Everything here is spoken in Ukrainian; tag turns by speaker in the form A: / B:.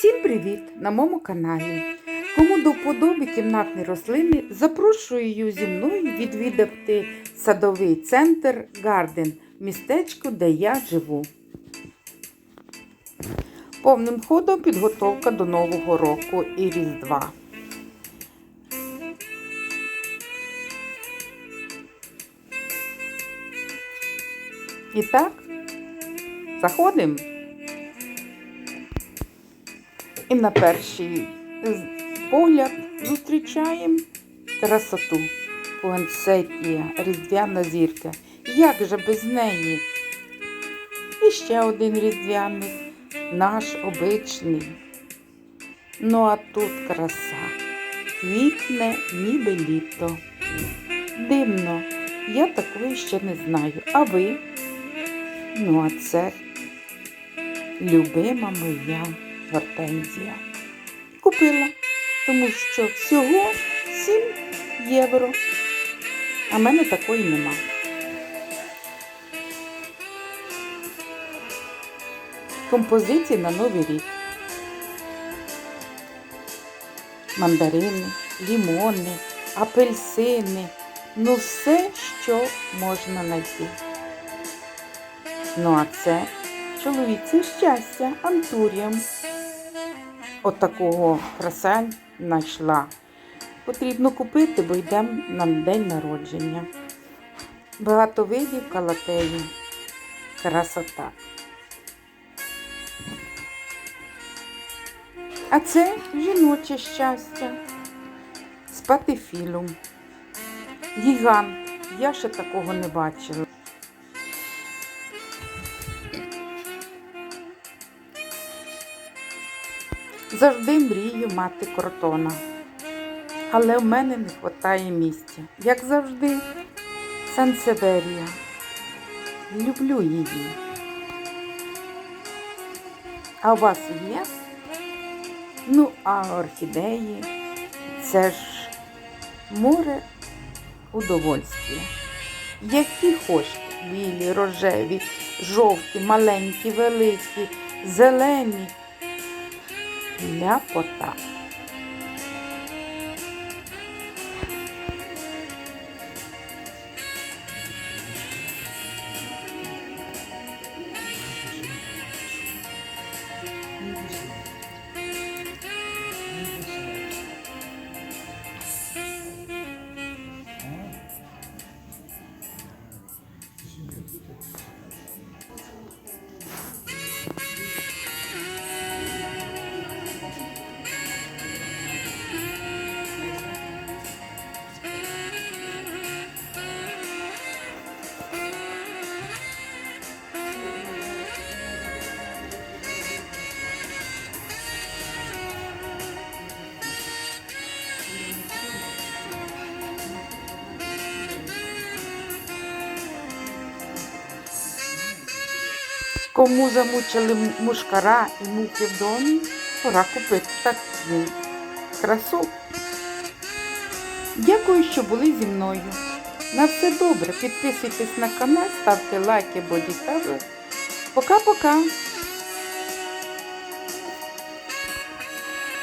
A: Всім привіт на моєму каналі. Кому до вподоби кімнатні рослини, запрошую зі мною відвідати садовий центр Гарден, містечко, де я живу. Повним ходом підготовка до Нового року і Різдва. І так, заходимо. І на перший погляд зустрічаємо красоту. Пуансетія, різдвяна зірка. Як же без неї? І ще один різдвяний, наш обичний. Ну а тут краса. Квітне, ніби літо. Дивно, я такої ще не знаю. А ви? Ну, а це любима моя гортензія. Купила, тому що всього 7 євро. А мене такої нема. Композиції на Новий рік. Мандарини, лімони, апельсини. Ну все, що можна знайти. Ну, а це чоловіце щастя, антуріум. Отакого краса знайшла. Потрібно купити, бо йдемо на день народження. Багато видів калатеї. Красота. А це жіноче щастя. Спатифілум. Гігант. Я ще такого не бачила. Завжди мрію мати кротона. Але в мене не вистачає місця. Як завжди, Сансеверія. Люблю її. А у вас є? Ну, а орхідеї це ж море удовольствия. Які хочете, білі, рожеві, жовті, маленькі, великі, зелені ляпота. Кому замучили мушкара і муки в домі, пора купити таку красу. Дякую, що були зі мною. На все добре. Підписуйтесь на канал, ставте лайки, бодікави. Пока-пока.